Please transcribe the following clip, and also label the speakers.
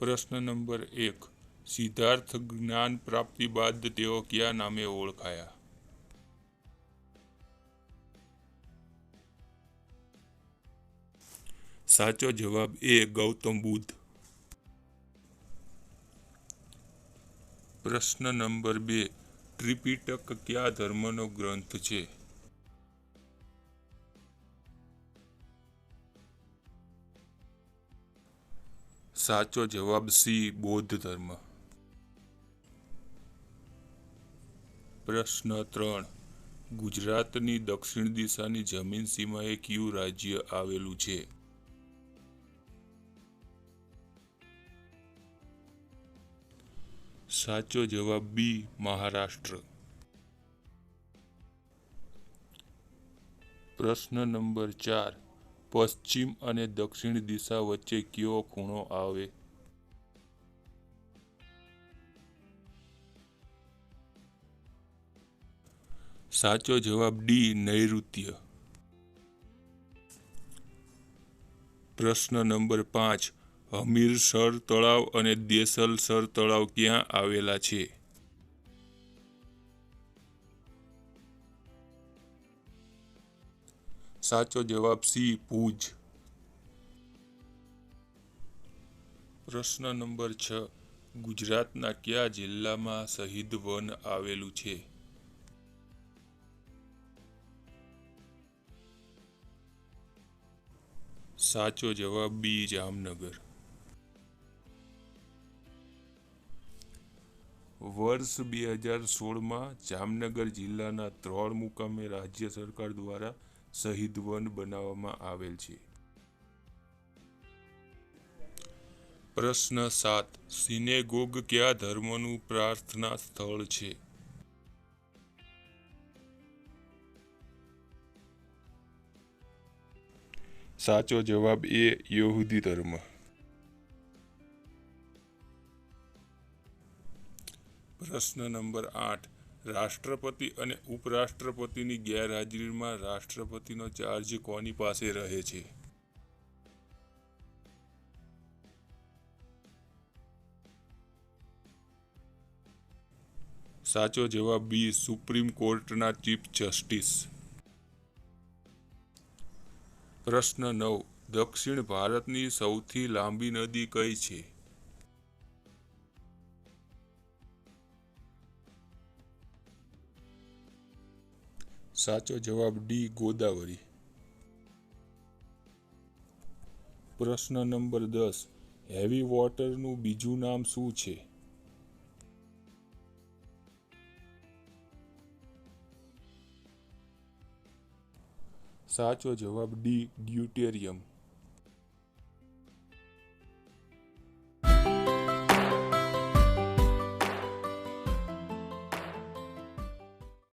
Speaker 1: પ્રશ્ન નંબર એક સિદ્ધાર્થ જ્ઞાન પ્રાપ્તિ બાદ તેઓ કયા નામે ઓળખાયા સાચો જવાબ એ ગૌતમ બુદ્ધ પ્રશ્ન નંબર બે ત્રિપિટક કયા ધર્મનો ગ્રંથ છે? સાચો જવાબ સી, બૌદ્ધ ધર્મ. પ્રશ્ન ત્રણ. ગુજરાતની દક્ષિણ દિશાની જમીન સીમાએ કયું રાજ્ય આવેલું છે? સાચો જવાબ બી મહારાષ્ટ્ર. પ્રશ્ન નંબર ચાર. પશ્ચિમ અને દક્ષિણ દિશા વચ્ચે કયો ખૂણો આવે? સાચો જવાબ ડી નૈઋત્ય. પ્રશ્ન નંબર પાંચ. હમીરસર તળાવ અને દેસલસર તળાવ ક્યાં આવેલા છે? સાચો જવાબ સી, ભુજ. પ્રશ્ન નંબર છ. ગુજરાતના કયા જિલ્લામાં શહીદ વન આવેલું છે? સાચો જવાબ બી, જામનગર. વર્ષ બે હજાર સોળમાં જામનગર જિલ્લાના ત્રણ મુકામે રાજ્ય સરકાર દ્વારા શહીદ વન બનાવવામાં આવેલ છે. પ્રશ્ન સાત, સિનેગોગ કયા ધર્મનું પ્રાર્થના સ્થળ છે? સાચો જવાબ એ યહૂદી ધર્મ. પ્રશ્ન નંબર આઠ. રાષ્ટ્રપતિ અને ઉપરાષ્ટ્રપતિની ગેરહાજરીમાં રાષ્ટ્રપતિનો ચાર્જ કોની પાસે રહે છે? સાચો જવાબ બી, સુપ્રીમ કોર્ટના ચીફ જસ્ટિસ. પ્રશ્ન નવ. દક્ષિણ ભારતની સૌથી લાંબી નદી કઈ છે? સાચો જવાબ ડી ગોદાવરી. પ્રશ્ન નંબર દસ, હેવી વોટરનું બીજું નામ શું છે? સાચો જવાબ ડી ડ્યુટેરિયમ.